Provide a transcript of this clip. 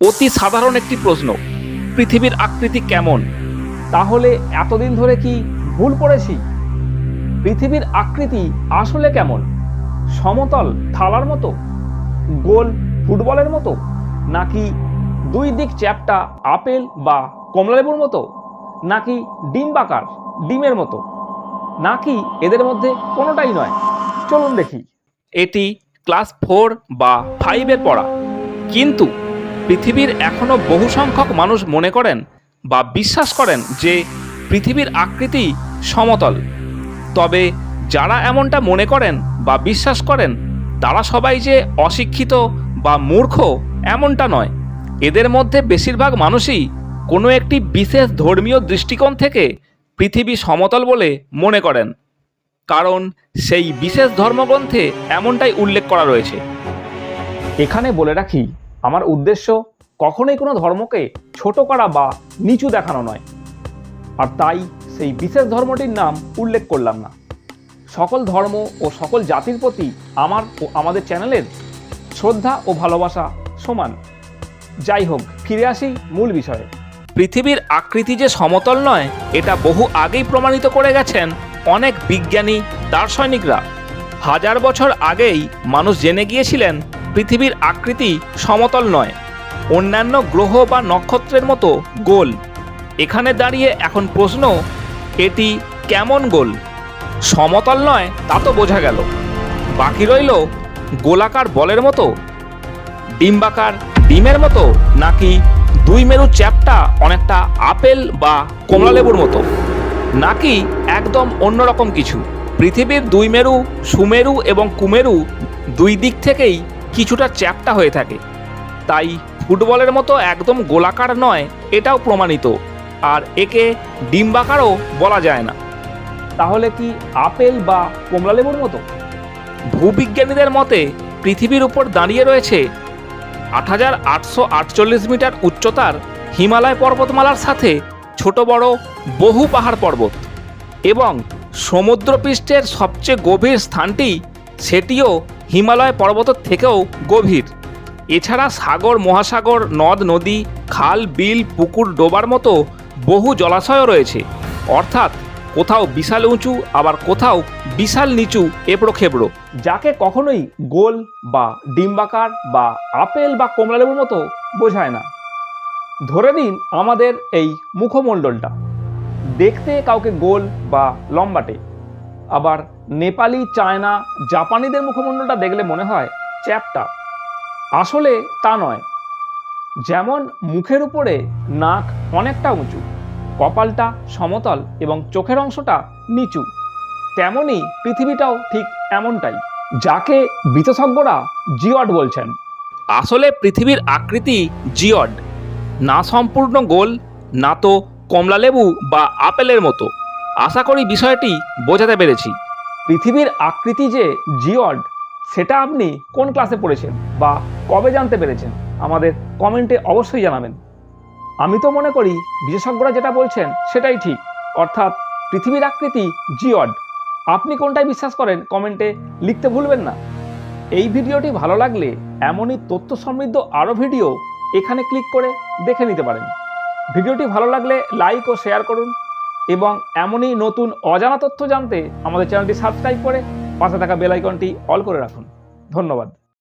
অতি সাধারণ একটি প্রশ্ন, পৃথিবীর আকৃতি কেমন? তাহলে এতদিন ধরে কি ভুল পড়েছি পৃথিবীর আকৃতি আসলে কেমন? সমতল থালার মতো? গোল ফুটবলের মতো? নাকি দুই দিক চ্যাপটা আপেল বা কমলালেবুর মতো? নাকি ডিম্বাকার ডিমের মতো? নাকি এদের মধ্যে কোনোটাই নয়? চলুন দেখি। এটি ক্লাস ফোর বা ফাইভের পড়া। কিন্তু পৃথিবীর এখনও বহু সংখ্যক মানুষ মনে করেন বা বিশ্বাস করেন যে পৃথিবীর আকৃতি সমতল। তবে যারা এমনটা মনে করেন বা বিশ্বাস করেন, তারা সবাই যে অশিক্ষিত বা মূর্খ, এমনটা নয়। এদের মধ্যে বেশিরভাগ মানুষই কোনো একটি বিশেষ ধর্মীয় দৃষ্টিকোণ থেকে পৃথিবী সমতল বলে মনে করেন। কারণ সেই বিশেষ ধর্মগ্রন্থে এমনটাই উল্লেখ করা রয়েছে। এখানে বলে রাখি আমার উদ্দেশ্য কখনোই কোনো ধর্মকে ছোট করা বা নিচু দেখানো নয়। আর তাই সেই বিশেষ ধর্মটির নাম উল্লেখ করলাম না। সকল ধর্ম ও সকল জাতির প্রতি আমার ও আমাদের চ্যানেলের শ্রদ্ধা ও ভালোবাসা সমান। যাই হোক, ফিরে আসি মূল বিষয়ে। পৃথিবীর আকৃতি যে সমতল নয়, এটা বহু আগেই প্রমাণিত করে গেছেন অনেক বিজ্ঞানী, দার্শনিকরা। হাজার বছর আগেই মানুষ জেনে গিয়েছিলেন পৃথিবীর আকৃতি সমতল নয়, অন্যান্য গ্রহ বা নক্ষত্রের মতো গোল। এখানে দাঁড়িয়ে এখন প্রশ্ন, এটি কেমন গোল? সমতল নয়, তা তো বোঝা গেল। বাকি রইল গোলাকার বলের মতো, ডিম্বাকার ডিমের মতো, নাকি দুই মেরু চ্যাপটা অনেকটা আপেল বা কমলালেবুর মতো? নাকি একদম অন্যরকম কিছু? পৃথিবীর দুই মেরু, সুমেরু এবং কুমেরু দুই দিক থেকেই কিছুটা চ্যাপটা হয়ে থাকে। তাই ফুটবলের মতো একদম গোলাকার নয়, এটাও প্রমাণিত। আর একে ডিম্বাকারও বলা যায় না। তাহলে কি আপেল বা কমলালেবুর মতো? ভূবিজ্ঞানীদের মতে পৃথিবীর উপর দাঁড়িয়ে রয়েছে আট হাজার আটশো আটচল্লিশ মিটার উচ্চতার হিমালয় পর্বতমালার সাথে ছোট বড় বহু পাহাড় পর্বত। এবং সমুদ্রপৃষ্ঠের সবচেয়ে গভীর স্থানটি সেটিও হিমালয় পর্বতের থেকেও গভীর। এছাড়া সাগর, মহাসাগর, নদ, নদী, খাল, বিল, পুকুর ডোবার মতো বহু জলাশয়ও রয়েছে। অর্থাৎ কোথাও বিশাল উঁচু, আবার কোথাও বিশাল নিচু এবড়ো খেবড়ো যাকে কখনোই গোল বা ডিম্বাকার বা আপেল বা কমলালেবুর মতো বোঝায় না। ধরে নিন আমাদের এই মুখমণ্ডলটা। দেখতে কাউকে গোল বা লম্বাটে। আবার নেপালি, চায়না, জাপানিদের মুখমণ্ডলটা দেখলে মনে হয় চ্যাপটা। আসলে তা নয়। যেমন মুখের উপরে নাক অনেকটা উঁচু, কপালটা সমতল এবং চোখের অংশটা নিচু তেমনই পৃথিবীটাও ঠিক এমনটাই, যাকে বিশেষজ্ঞরা জিওড বলছেন। আসলে পৃথিবীর আকৃতি জিয়ড না সম্পূর্ণ গোল, না তো কমলালেবু বা আপেলের মতো। আশা করি বিষয়টি বোঝাতে পেরেছি। পৃথিবীর আকৃতি যে জিওড সেটা আপনি কোন ক্লাসে পড়েছেন বা কবে জানতে পেরেছেন, আমাদের কমেন্টে অবশ্যই জানাবেন। আমি তো মনে করি বিশেষজ্ঞরা যেটা বলছেন সেটাই ঠিক, অর্থাৎ পৃথিবীর আকৃতি জিওড আপনি কোনটায় বিশ্বাস করেন কমেন্টে লিখতে ভুলবেন না। এই ভিডিওটি ভালো লাগলে এমনই তথ্য সমৃদ্ধ আরও ভিডিও এখানে ক্লিক করে দেখে নিতে পারেন। ভিডিওটি ভালো লাগলে লাইক ও শেয়ার করুন। এবং এমনই নতুন অজানা তথ্য জানতে আমাদের চ্যানেলটি সাবস্ক্রাইব করে পাশে থাকা বেলাইকনটি অল করে রাখুন। ধন্যবাদ।